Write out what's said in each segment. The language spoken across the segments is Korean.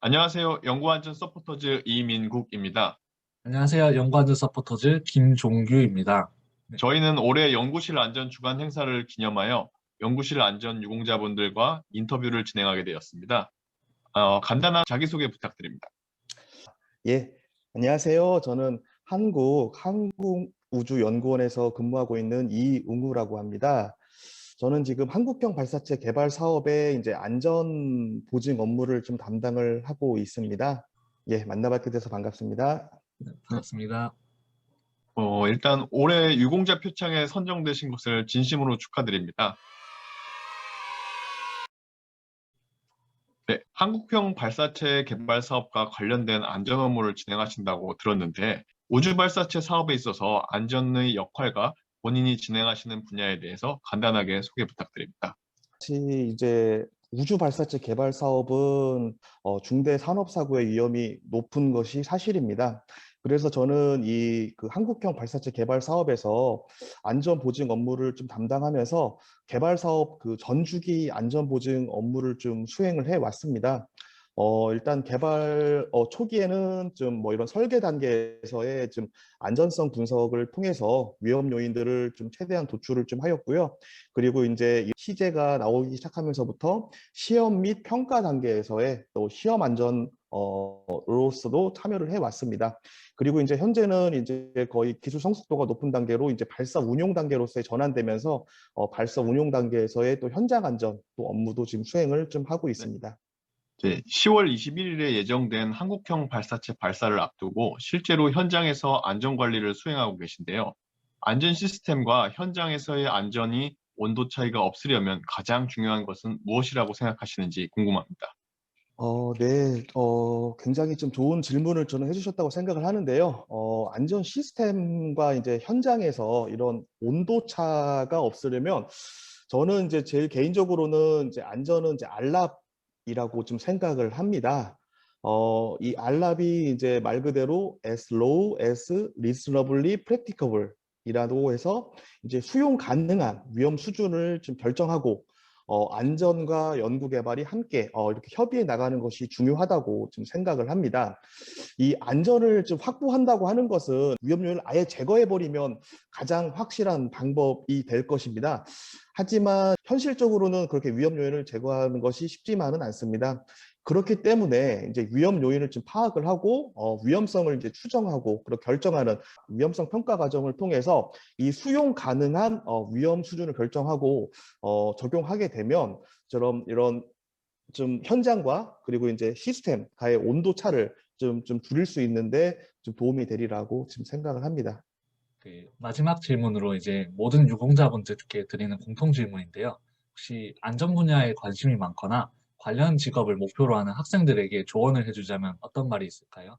안녕하세요. 연구안전 서포터즈 이민국입니다. 안녕하세요. 연구안전 서포터즈 김종규입니다. 저희는 올해 연구실 안전 주간 행사를 기념하여 연구실 안전 유공자분들과 인터뷰를 진행하게 되었습니다. 어, 간단한 자기소개 부탁드립니다. 예, 안녕하세요. 저는 한국 항공우주연구원에서 근무하고 있는 이웅우라고 합니다. 저는 지금 한국형 발사체 개발 사업에 이제 안전 보증 업무를 좀 담당을 하고 있습니다. 예, 만나뵙게 돼서 반갑습니다. 네, 반갑습니다. 어, 일단 올해 유공자 표창에 선정되신 것을 진심으로 축하드립니다. 네, 한국형 발사체 개발 사업과 관련된 안전 업무를 진행하신다고 들었는데 우주 발사체 사업에 있어서 안전의 역할과 본인이 진행하시는 분야에 대해서 간단하게 소개 부탁드립니다. 이제 우주 발사체 개발 사업은 어, 중대 산업 사고의 위험이 높은 것이 사실입니다. 그래서 저는 이 그 한국형 발사체 개발 사업에서 안전 보증 업무를 좀 담당하면서 개발 사업 그 전주기 안전 보증 업무를 좀 수행을 해 왔습니다. 어, 일단 개발 어, 초기에는 좀 뭐 이런 설계 단계에서의 좀 안전성 분석을 통해서 위험 요인들을 좀 최대한 도출을 좀 하였고요. 그리고 이제 이 시제가 나오기 시작하면서부터 시험 및 평가 단계에서의 또 시험 안전 어로서도 참여를 해 왔습니다. 그리고 이제 현재는 이제 거의 기술 성숙도가 높은 단계로 이제 발사 운용 단계로서의 전환되면서 어, 발사 운용 단계에서의 또 현장 안전 또 업무도 지금 수행을 좀 하고 있습니다. 이제 10월 21일에 예정된 한국형 발사체 발사를 앞두고 실제로 현장에서 안전 관리를 수행하고 계신데요. 안전 시스템과 현장에서의 안전이 온도 차이가 없으려면 가장 중요한 것은 무엇이라고 생각하시는지 궁금합니다. 어, 네, 어, 굉장히 좀 좋은 질문을 저는 해주셨다고 생각을 하는데요. 어, 안전 시스템과 이제 현장에서 이런 온도 차가 없으려면 저는 이제 제일 개인적으로는 이제 안전은 이제 알랍 이라고 좀 생각을 합니다. 어, 이 알랍이 이제 말 그대로 as low as reasonably practicable 이라고 해서 이제 수용 가능한 위험 수준을 좀 결정하고 어, 안전과 연구 개발이 함께 어, 이렇게 협의해 나가는 것이 중요하다고 좀 생각을 합니다. 이 안전을 좀 확보한다고 하는 것은 위험 요인을 아예 제거해 버리면 가장 확실한 방법이 될 것입니다. 하지만 현실적으로는 그렇게 위험 요인을 제거하는 것이 쉽지만은 않습니다. 그렇기 때문에 이제 위험 요인을 좀 파악을 하고 어, 위험성을 이제 추정하고 그리고 결정하는 위험성 평가 과정을 통해서 이 수용 가능한 어, 위험 수준을 결정하고 어, 적용하게 되면 저런 이런 좀 현장과 그리고 이제 시스템과의 온도 차를 좀, 좀 줄일 수 있는데 좀 도움이 되리라고 지금 생각을 합니다. 그 마지막 질문으로 이제 모든 유공자분들께 드리는 공통 질문인데요. 혹시 안전 분야에 관심이 많거나 관련 직업을 목표로 하는 학생들에게 조언을 해주자면 어떤 말이 있을까요?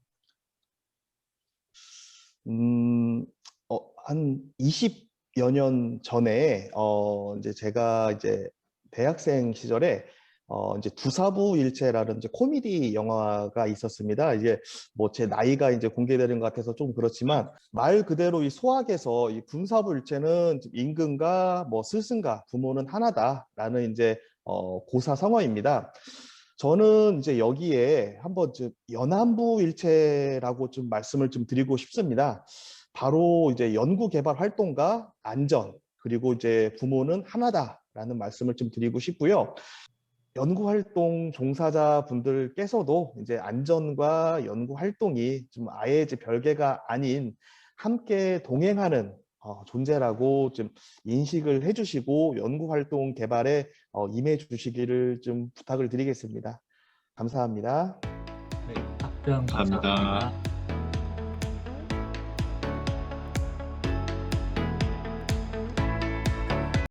음, 어, 한 20여 년 전에, 어, 이제 제가 이제 대학생 시절에, 어, 이제 두사부 일체라는 이제 코미디 영화가 있었습니다. 이제 뭐 제 나이가 이제 공개되는 것 같아서 좀 그렇지만 말 그대로 이 소학에서 이 군사부 일체는 임금과 뭐 스승과 부모는 하나다라는 이제 어, 고사 성어입니다. 저는 이제 여기에 한번 좀 연안부 일체라고 좀 말씀을 좀 드리고 싶습니다. 바로 이제 연구 개발 활동과 안전 그리고 이제 부모는 하나다라는 말씀을 좀 드리고 싶고요. 연구 활동 종사자 분들께서도 이제 안전과 연구 활동이 좀 아예 이제 별개가 아닌 함께 동행하는 어, 존재라고 좀 인식을 해주시고 연구 활동 개발에 어, 임해 주시기를 좀 부탁을 드리겠습니다. 감사합니다. 네, 답변 감사합니다. 감사합니다.